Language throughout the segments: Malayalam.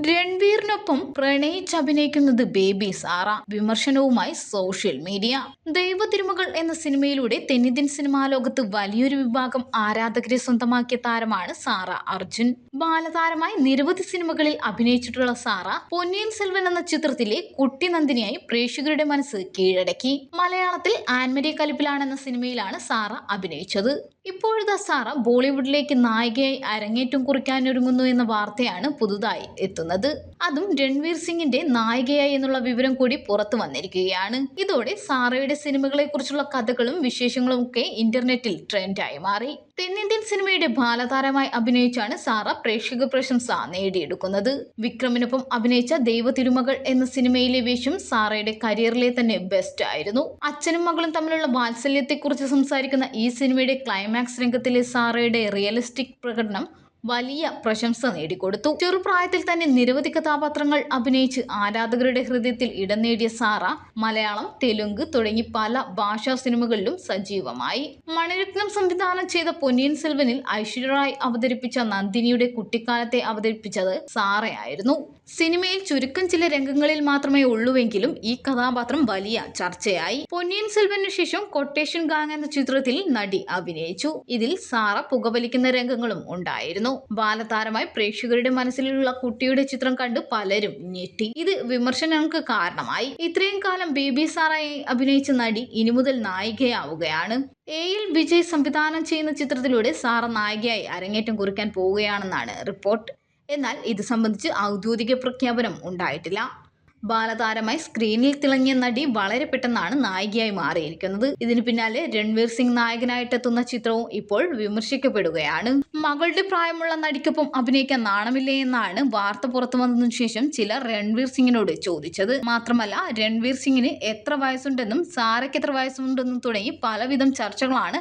രൺവീറിനൊപ്പം പ്രണയിച്ചഭിനയിക്കുന്നത് ബേബി സാറ. വിമർശനവുമായി സോഷ്യൽ മീഡിയ. ദൈവ തിരുമകൾ എന്ന സിനിമയിലൂടെ തെന്നിന്ത്യൻ സിനിമാ ലോകത്ത് വലിയൊരു വിഭാഗം ആരാധകരെ സ്വന്തമാക്കിയ താരമാണ് സാറ അർജുൻ. ബാലതാരമായി നിരവധി സിനിമകളിൽ അഭിനയിച്ചിട്ടുള്ള സാറ പൊന്നിയൻ സെൽവൻ എന്ന ചിത്രത്തിലെ കുട്ടി നന്ദിനിയായി പ്രേക്ഷകരുടെ മനസ്സ് കീഴടക്കി. മലയാളത്തിൽ ആൻമരിയ കലിപ്പിലാണെന്ന സിനിമയിലാണ് സാറ അഭിനയിച്ചത്. ഇപ്പോഴത്തെ സാറ ബോളിവുഡിലേക്ക് നായികയായി അരങ്ങേറ്റം കുറിക്കാനൊരുങ്ങുന്നു എന്ന വാർത്തയാണ് പുതുതായി എത്തുന്നത്. അതും രൺവീർ സിംഗിന്റെ നായികയായി എന്നുള്ള വിവരം കൂടി പുറത്തു വന്നിരിക്കുകയാണ്. ഇതോടെ സാറയുടെ സിനിമകളെ കുറിച്ചുള്ള കഥകളും വിശേഷങ്ങളും ഒക്കെ ഇന്റർനെറ്റിൽ ട്രെൻഡായി മാറി. തെന്നിന്ത്യൻ സിനിമയുടെ ബാലതാരമായി അഭിനയിച്ചാണ് സാറ പ്രേക്ഷക പ്രശംസ നേടിയെടുക്കുന്നത്. വിക്രമിനൊപ്പം അഭിനയിച്ച ദൈവ തിരുമകൾ എന്ന സിനിമയിലെ വേഷം സാറയുടെ കരിയറിലെ തന്നെ ബെസ്റ്റ് ആയിരുന്നു. അച്ഛനും മകളും തമ്മിലുള്ള വാത്സല്യത്തെക്കുറിച്ച് സംസാരിക്കുന്ന ഈ സിനിമയുടെ ക്ലൈമാക്സ് രംഗത്തിലെ സാറയുടെ റിയലിസ്റ്റിക് പ്രകടനം വലിയ പ്രശംസ നേടിക്കൊടുത്തു. ചെറുപ്രായത്തിൽ തന്നെ നിരവധി കഥാപാത്രങ്ങൾ അഭിനയിച്ച് ആരാധകരുടെ ഹൃദയത്തിൽ ഇടം നേടിയ സാറ മലയാളം തെലുങ്ക് തുടങ്ങി പല ഭാഷാ സിനിമകളിലും സജീവമായി. മണിരത്നം സംവിധാനം ചെയ്ത പൊന്നിയൻ സെൽവനിൽ ഐശ്വര്യറായ് അവതരിപ്പിച്ച നന്ദിനിയുടെ കുട്ടിക്കാലത്തെ അവതരിപ്പിച്ചത് സാറയായിരുന്നു. സിനിമയിൽ ചുരുക്കം ചില രംഗങ്ങളിൽ മാത്രമേ ഉള്ളൂവെങ്കിലും ഈ കഥാപാത്രം വലിയ ചർച്ചയായി. പൊന്നിയൻ സെൽവനു ശേഷം കൊട്ടേഷൻ ഗാങ് എന്ന ചിത്രത്തിൽ നടി അഭിനയിച്ചു. ഇതിൽ സാറ പുകവലിക്കുന്ന രംഗങ്ങളും ഉണ്ടായിരുന്നു. ബാലതാരമായി പ്രേക്ഷകരുടെ മനസ്സിലുള്ള കുട്ടിയുടെ ചിത്രം കണ്ട് പലരും ഞെട്ടി. ഇത് വിമർശനങ്ങൾക്ക് കാരണമായി. ഇത്രയും കാലം ബേബി സാറായി അഭിനയിച്ച നടി ഇനി മുതൽ നായികയാവുകയാണ്. എയിൽ വിജയ് സംവിധാനം ചെയ്യുന്ന ചിത്രത്തിലൂടെ സാറ നായികയായി അരങ്ങേറ്റം കുറിക്കാൻ പോവുകയാണെന്നാണ് റിപ്പോർട്ട്. എന്നാൽ ഇത് സംബന്ധിച്ച് ഔദ്യോഗിക പ്രഖ്യാപനം ഉണ്ടായിട്ടില്ല. ബാലതാരമായി സ്ക്രീനിൽ തിളങ്ങിയ നടി വളരെ പെട്ടെന്നാണ് നായികയായി മാറിയിരിക്കുന്നത്. ഇതിന് പിന്നാലെ രൺവീർ സിംഗ് നായകനായിട്ടെത്തുന്ന ചിത്രവും ഇപ്പോൾ വിമർശിക്കപ്പെടുകയാണ്. മകളുടെ പ്രായമുള്ള നടിക്കൊപ്പം അഭിനയിക്കാൻ നാണമില്ലേ എന്നാണ് വാർത്ത പുറത്തു വന്നതിനു ശേഷം ചിലർ രൺവീർ സിംഗിനോട് ചോദിച്ചത്. മാത്രമല്ല രൺവീർ സിംഗിന് എത്ര വയസ്സുണ്ടെന്നും സാറയ്ക്ക് എത്ര വയസ്സുണ്ടെന്നും തുടങ്ങി പലവിധം ചർച്ചകളാണ്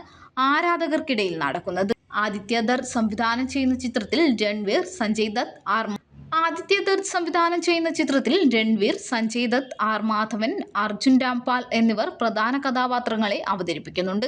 ആരാധകർക്കിടയിൽ നടക്കുന്നത്. ആദിത്യ ദർ സംവിധാനം ചെയ്യുന്ന ചിത്രത്തിൽ രൺവീർ സഞ്ജയ് ദത്ത് ആർ ആദിത്യ ദത്ത് സംവിധാനം ചെയ്യുന്ന ചിത്രത്തിൽ രൺവീർ സഞ്ജയ് ദത്ത് ആർ മാധവൻ അർജുൻ രാംപാൽ എന്നിവർ പ്രധാന കഥാപാത്രങ്ങളെ അവതരിപ്പിക്കുന്നുണ്ട്.